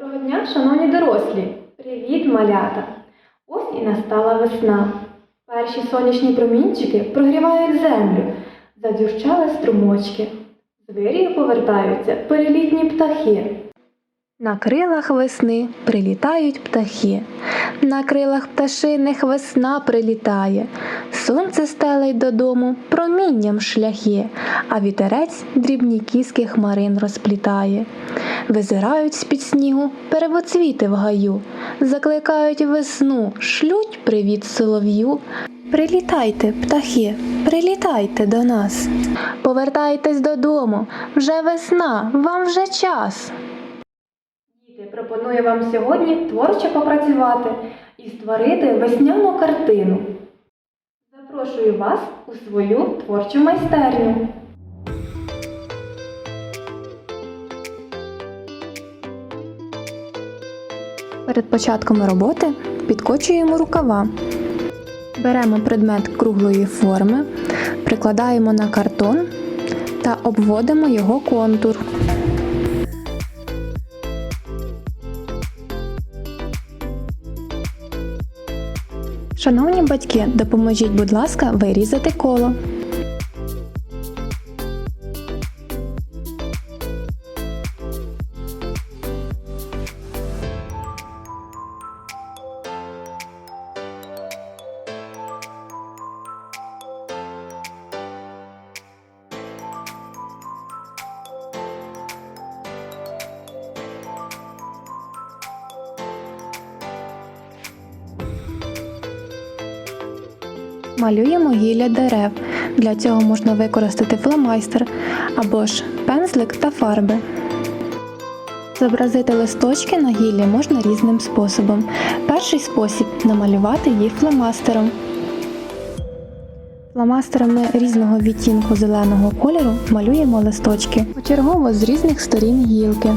Доброго дня, шановні дорослі! Привіт, малята! Ось і настала весна. Перші сонячні промінчики прогрівають землю, задюрчали струмочки. З повертаються перелітні птахи. На крилах весни прилітають птахи. На крилах пташиних весна прилітає. Сонце стелить додому промінням шляхи, а вітерець дрібні кіски хмарин розплітає. Визирають з-під снігу первоцвіти в гаю, закликають весну, шлють привіт солов'ю. Прилітайте, птахи, прилітайте до нас. Повертайтесь додому, вже весна, вам вже час. Пропоную вам сьогодні творчо попрацювати і створити весняну картину. Запрошую вас у свою творчу майстерню. Перед початком роботи підкочуємо рукава. Беремо предмет круглої форми, прикладаємо на картон та обводимо його контур. Шановні батьки, допоможіть, будь ласка, вирізати коло. Малюємо гілля дерев. Для цього можна використати фломайстер або ж пензлик та фарби. Зобразити листочки на гіллі можна різним способом. Перший спосіб намалювати їх фломастером. Фломастерами різного відтінку зеленого кольору малюємо листочки почергово з різних сторін гілки.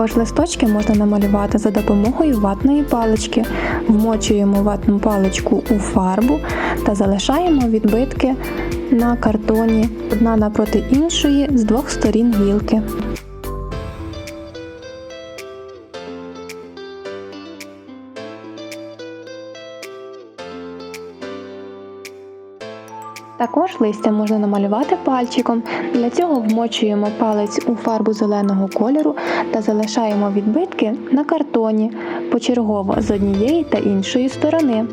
Також листочки можна намалювати за допомогою ватної палички. Вмочуємо ватну паличку у фарбу та залишаємо відбитки на картоні одна напроти іншої з двох сторін гілки. Також листя можна намалювати пальчиком. Для цього вмочуємо палець у фарбу зеленого кольору та залишаємо відбитки на картоні почергово з однієї та іншої сторони.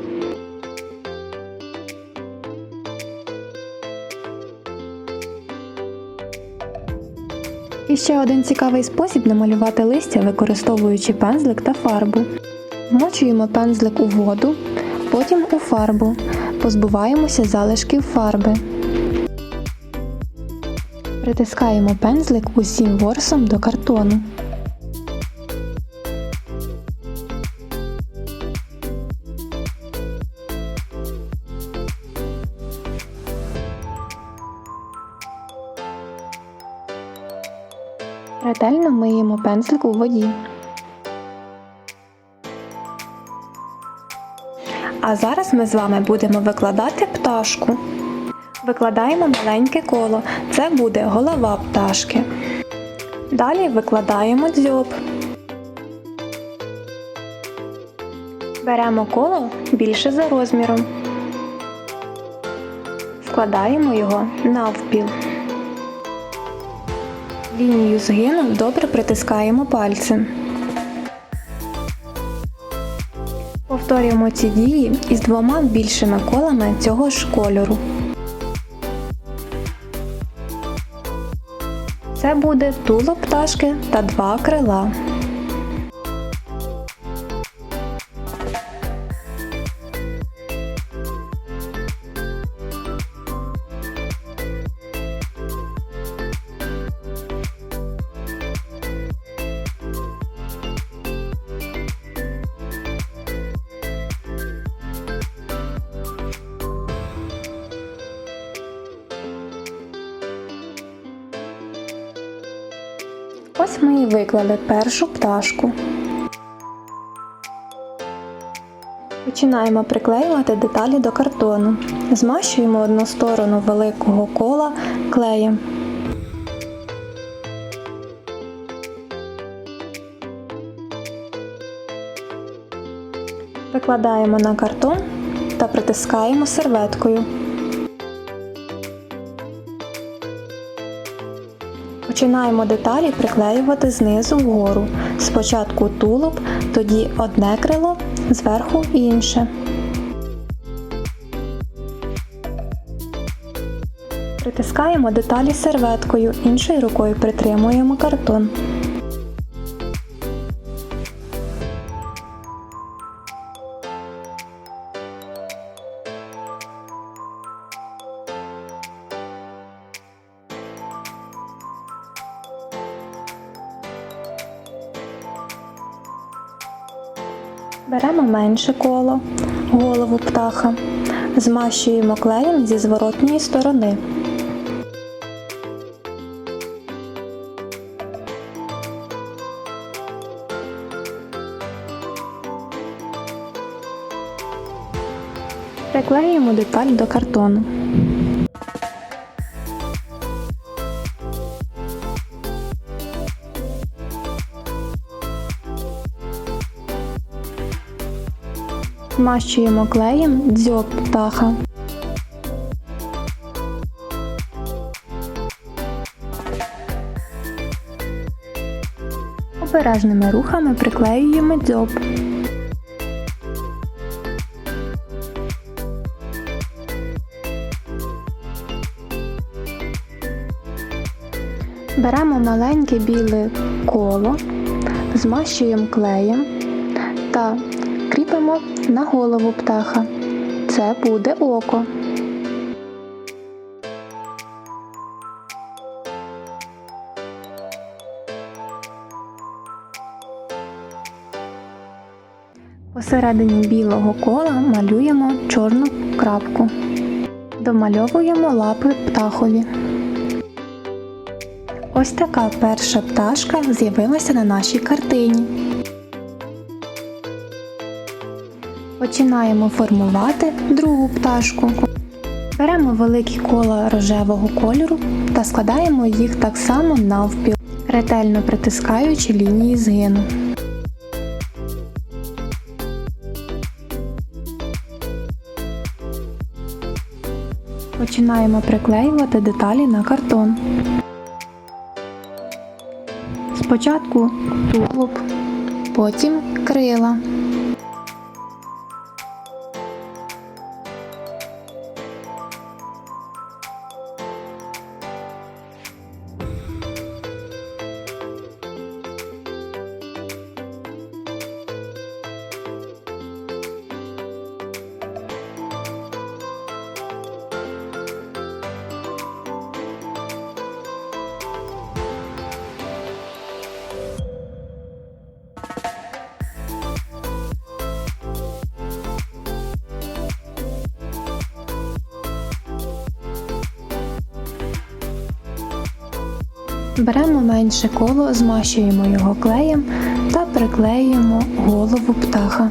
І ще один цікавий спосіб намалювати листя, використовуючи пензлик та фарбу. Вмочуємо пензлик у воду, потім у фарбу. Позбуваємося залишків фарби. Притискаємо пензлик усім ворсом до картону. Ретельно миємо пензлик у воді. А зараз ми з вами будемо викладати пташку. Викладаємо маленьке коло. Це буде голова пташки. Далі викладаємо дзьоб. Беремо коло більше за розміром. Складаємо його навпіл. Лінію згину добре притискаємо пальцем. Повторюємо ці дії із двома більшими колами цього ж кольору. Це буде туло пташки та два крила. Ось ми і виклали першу пташку. Починаємо приклеювати деталі до картону. Змащуємо одну сторону великого кола клеєм. Викладаємо на картон та притискаємо серветкою. Починаємо деталі приклеювати знизу вгору. Спочатку тулуб, тоді одне крило, зверху інше. Притискаємо деталі серветкою, іншою рукою притримуємо картон. Беремо менше коло, голову птаха, змащуємо клеєм зі зворотньої сторони. Приклеюємо деталь до картону. Змащуємо клеєм дзьоб птаха. Обережними рухами приклеюємо дзьоб. Беремо маленьке біле коло, змащуємо клеєм та кріпимо на голову птаха. Це буде око. Посередині білого кола малюємо чорну крапку. Домальовуємо лапи птахові. Ось така перша пташка з'явилася на нашій картині. Починаємо формувати другу пташку. Беремо великі кола рожевого кольору та складаємо їх так само навпіл, ретельно притискаючи лінії згину. Починаємо приклеювати деталі на картон. Спочатку тулуб, потім крила. Беремо менше коло, змащуємо його клеєм та приклеюємо голову птаха.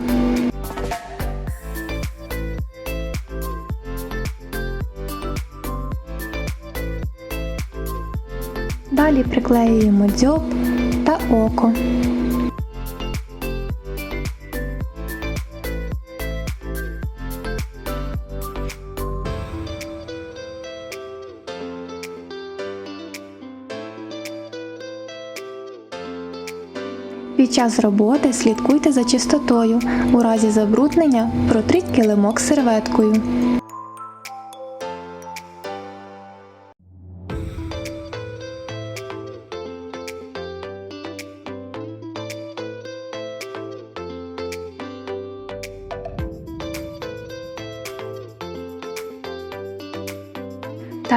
Далі приклеюємо дзьоб та око. Під час роботи слідкуйте за чистотою. У разі забруднення протріть килимок серветкою.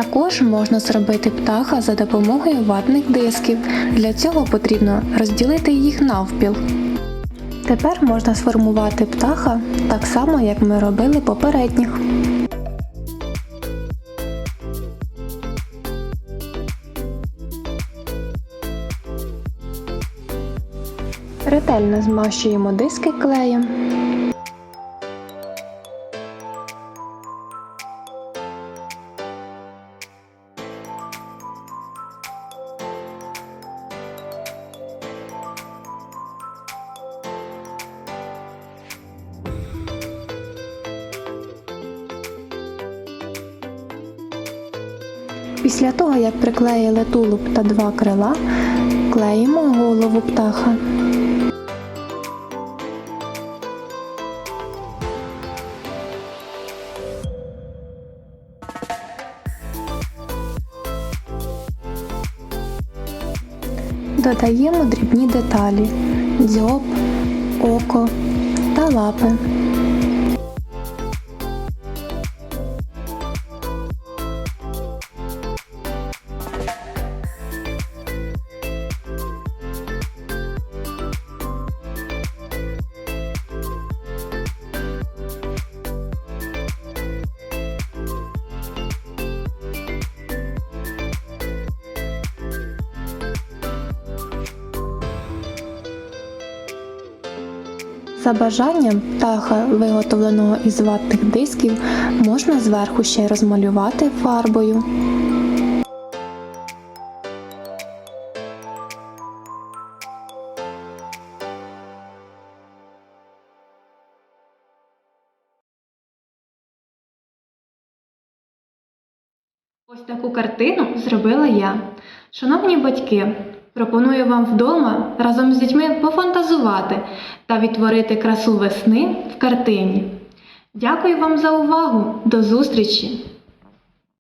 Також можна зробити птаха за допомогою ватних дисків. Для цього потрібно розділити їх навпіл. Тепер можна сформувати птаха так само, як ми робили попередніх. Ретельно змащуємо диски клеєм. Після того, як приклеїли тулуб та два крила, клеїмо голову птаха. Додаємо дрібні деталі дзьоб, око та лапи. За бажанням птаха, виготовленого із ватних дисків, можна зверху ще й розмалювати фарбою. Ось таку картину зробила я. Шановні батьки, пропоную вам вдома разом з дітьми пофантазувати та відтворити красу весни в картині. Дякую вам за увагу! До зустрічі!